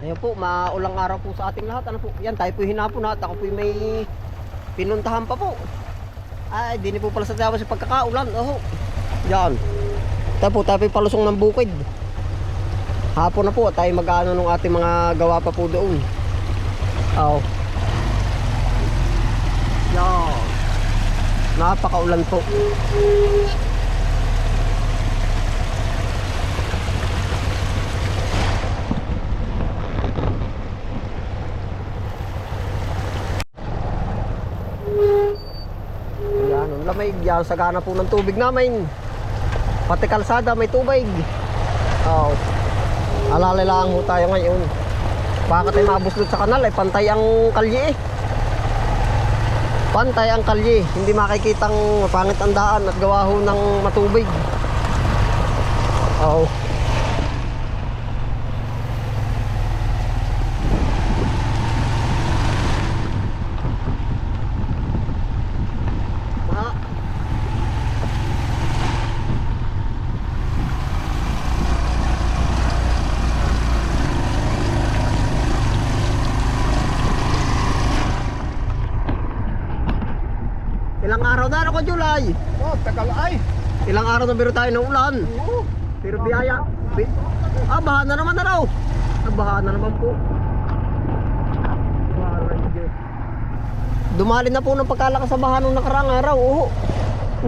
Ayun po, maulang araw po sa ating lahat. Ano po? Yan, tayo po hinapon at ako po may pinuntahan pa po. Ay, di po pala sa tawa sa pagkakaulan. Oh. Yan. Tayo po, tayo po palusong ng bukid. Hapon na po, tayo mag-ano nung ating mga gawa pa po doon. Oh. Yan. Napakaulan po. Lamig. Yan, sagana po ng tubig namin. Pati kalsada may tubig. Oh. Alalay lang ho tayo ngayon. Baka tayo mabuslot sa kanal ay pantay ang kalye eh. Pantay ang kalye. Hindi makikitang pangit ang daan at gawa ho ng matubig. Oh. Ah. Ilang ako, July? Oh, tagal ay. Ilang araw na biro tayo ng ulan. Oo. Pero biyaya. Bi ah, baha na naman na raw. Ah, baha na naman po. Dumali na po ng pagkalakas sa baha nung nakaraang araw. Oo.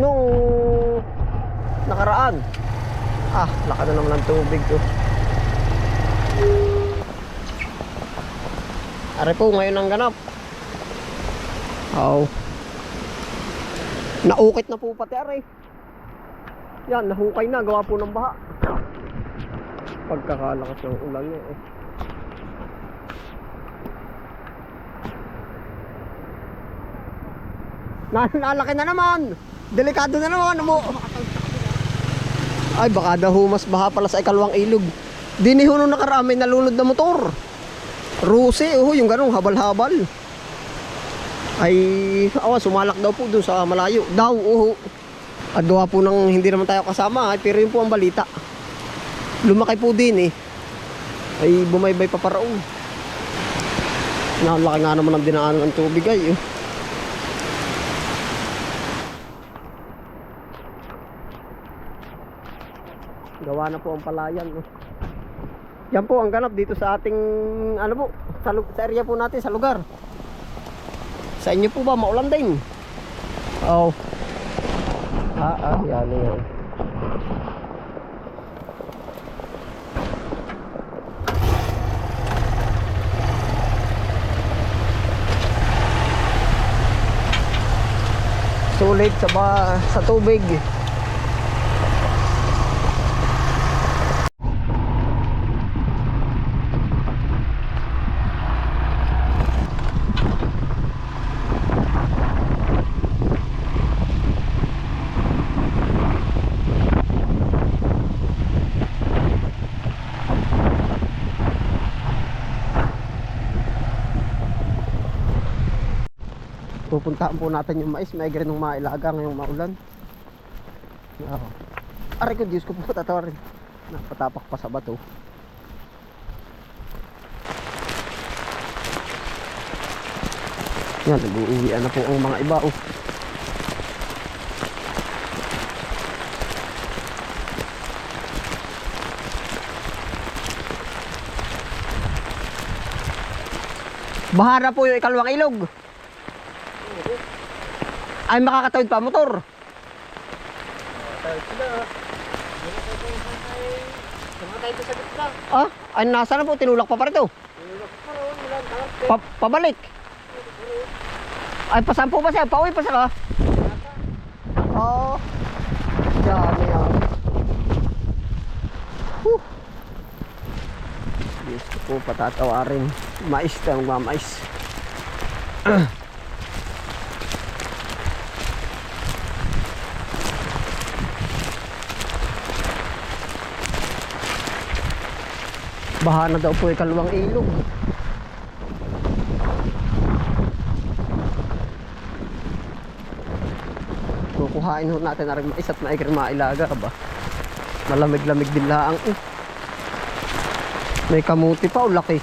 Nung nakaraan. Ah, laka na naman ng tubig ko. Are po, ngayon ang ganap. Oo. Naukit na po pati are. Yan, nahukay na. Gawa po ng baha. Pagkakalakas ng ulan niya eh. Na nalaki na naman. Delikado na naman. Mo? Ay, baka daw humas baha pala sa ikalawang ilog. Diniho nung nakarami nalunod na motor. Rusi, oh, yung ganong habal-habal. Ay, awa, sumalak daw po dun sa malayo. Daw, oh. At gawa po ng hindi naman tayo kasama, ay, pero yun po ang balita. Lumaki po din eh. Ay, bumaybay pa paraon. Nalaki nga naman ang dinaanan ng tubig ay. Oh. Gawa na po ang palayan. Oh. Yan po ang ganap dito sa ating ano po, sa, sa area po natin, sa lugar. Sa inyo po ba maulan din? Oh. Ah, ah, yan yan. Sulit sa ba sa tubig. Pupuntahan po natin yung mais, may ganun mailaga ngayong maulan. Oo. Aray ko, Diyos ko po tatawa rin. Napatapak pa sa bato. Yan, nag-uuwian na po ang mga iba. Oh. Bahara po yung ikalawang ilog. Ay makakatawid pa motor. Tayo sila. Tumatay ko sa gitna. Ah, ay nasa na po tinulak pa pa rito. Tulog pa ron, wala ang talas. Pa pabalik. Ay pasampo pa siya, pauwi pa siya ka. Oo. Yan, yan. Huh. Diyos ko po patatawarin. Mais kang mamais. Baha na daw po ikalawang ilog. Kukuhain ho natin na rin mais at maigir mailaga ba. Malamig-lamig din laang eh. May kamuti pa, oh, laki.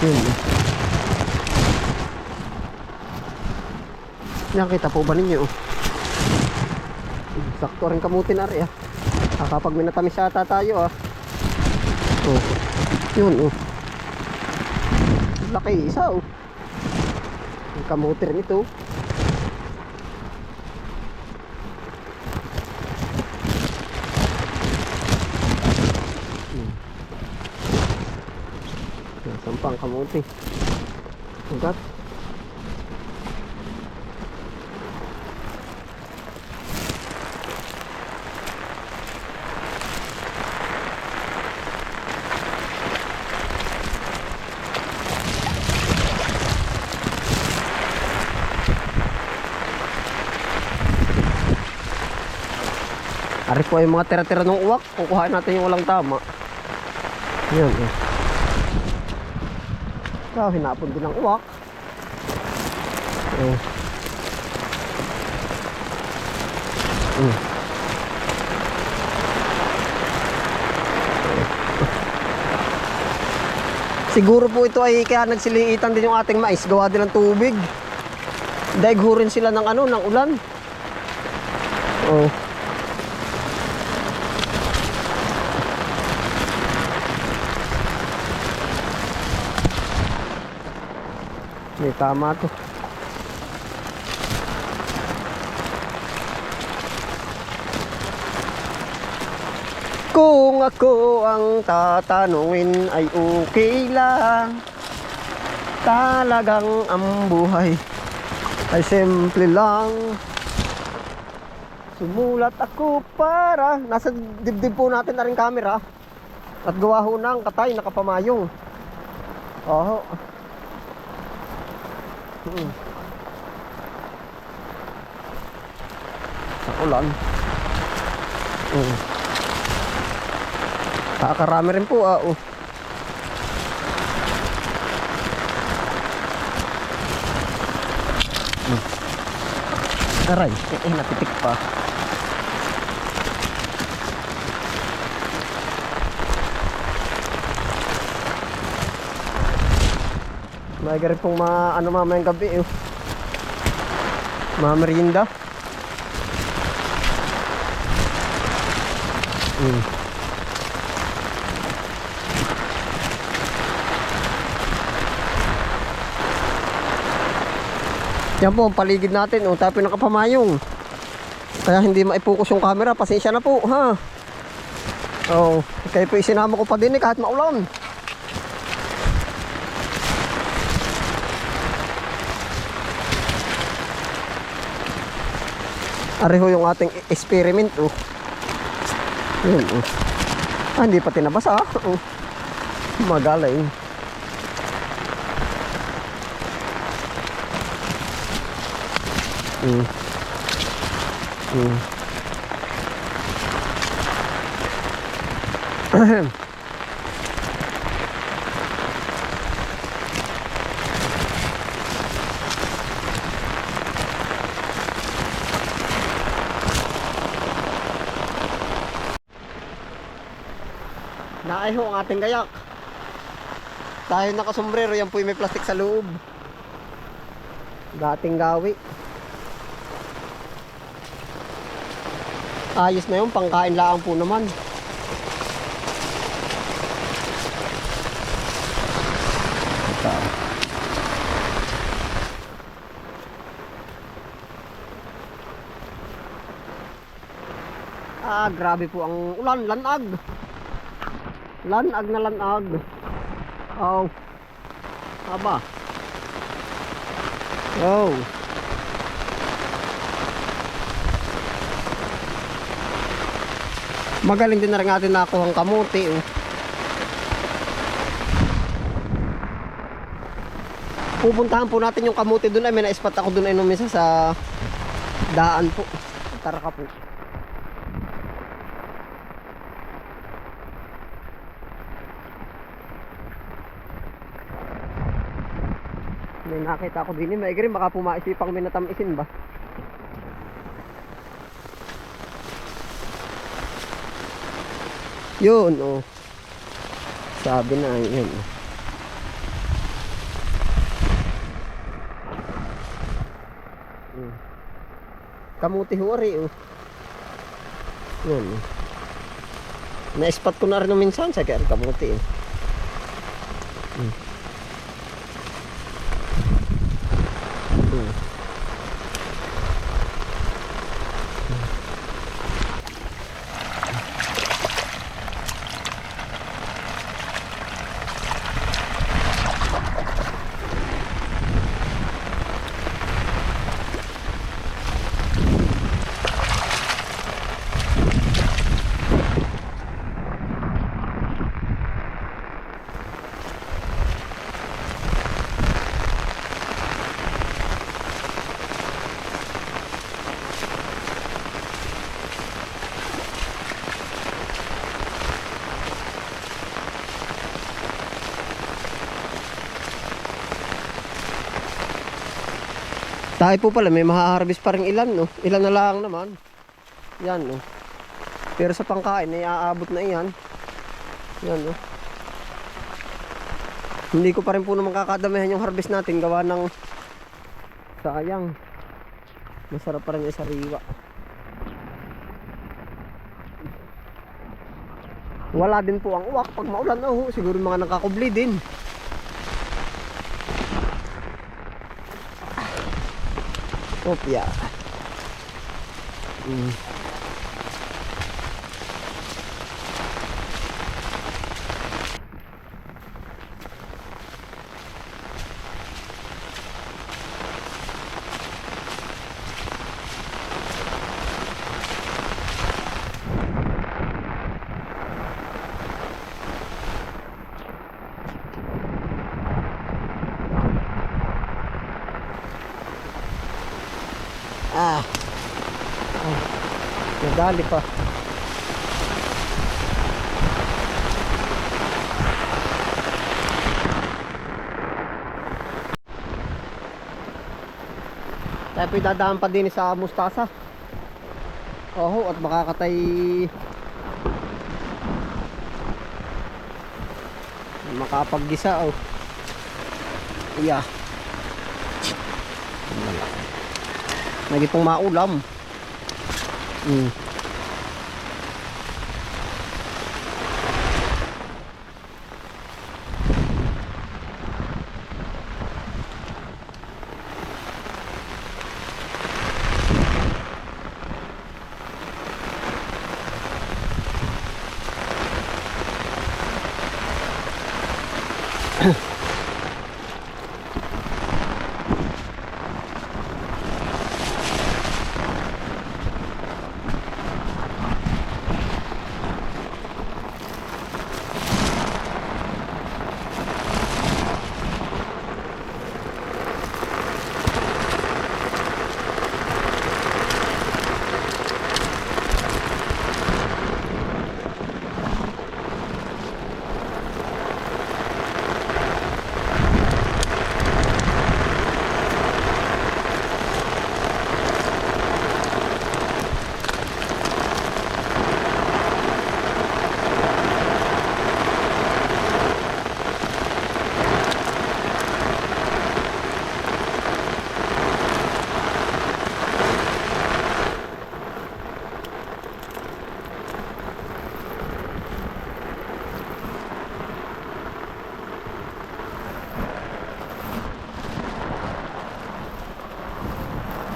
Yun. Nakita po ba ninyo? oh? Sakto rin kamuti na rin ah. Kapag minatamis ata tayo ah. Oh. Yun oh. Laki isa oh. Yung kamuti rin ito. Hmm. Nasaan pa ang kamuti? Ugat. Po ay mga tira-tira ng uwak. Kukuha natin yung walang tama. Yan eh. So, hinapon din ang uwak. Oh. Mm. Siguro po ito ay kaya nagsiliitan din yung ating mais. Gawa din ng tubig. Daighurin sila ng ano, ng ulan. Oh. May tama to. Kung ako ang tatanungin ay okay lang Talagang ang buhay ay simple lang. Sumulat ako para Nasa dibdib po natin na rin camera. At gawa ho ng katay nakapamayong Oo Hmm. Sa ulan. Hmm. Kakarami rin po ah. Oh. Hmm. Aray, eh, eh, napitik pa. May rin pong ma, ano mamayang gabi eh. Mga merienda. Mm. Yan po ang paligid natin. Oh, tayo nakapamayong. Kaya hindi maipokus yung camera. Pasensya na po, ha? Oh, kaya po isinama ko pa din eh kahit maulan. Areho yung ating experiment, oh. Yun, oh. Ah, hindi pa tinabasa, ah. Oh. Magaling. Mm. Mm. Naay ho ang ating gayak. Tayo nakasombrero, yan po yung may plastic sa loob. Dating gawi. Ayos na yun, pangkain lang po naman. Ah, grabe po ang ulan, lanag. Lanag na lanag. Oh. Aba. Oh. Magaling din na rin natin nakuha ang kamuti. Oh. Pupuntahan po natin yung kamuti doon. Ay, may na-spot ako doon ay nung sa daan po. Tara ka po. May nakita ako din. May rin baka pumaisipang minatamisin ba? Yun, oh. Sabi na, yun. Hmm. Kamuti huwari, oh. Yun. oh. Na-spot ko na rin minsan sa kaya kamuti, eh. Tayo po pala, may mahaharvest pa rin ilan, no? Ilan na lang naman. Yan, no? Pero sa pangkain, ay aabot na iyan. Yan, no? Hindi ko pa rin po naman kakadamihan yung harvest natin gawa ng sayang. Masarap pa rin yung sariwa. Wala din po ang uwak pag maulan na ho. Siguro mga nakakubli din. Opya. Mm. Ah. Ay. Nadali pa. Tayo po'y dadaan pa din sa mustasa. Oho, at makakatay makapaggisa oh. Yeah. Lagi pong maulam. Mm.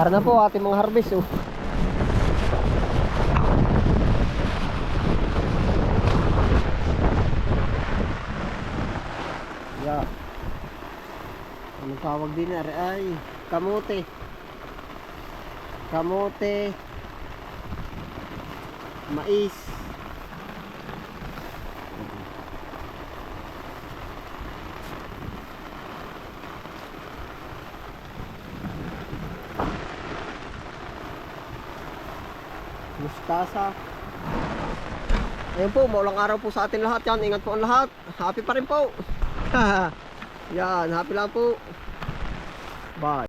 Ara na po ating mga harvest oh. Yeah. Anong tawag din na ay kamote. Kamote. Mais. Mustasa. Ayun po, maulang araw po sa atin lahat yan. Ingat po ang lahat. Happy pa rin po. yan, happy lang po. Bye.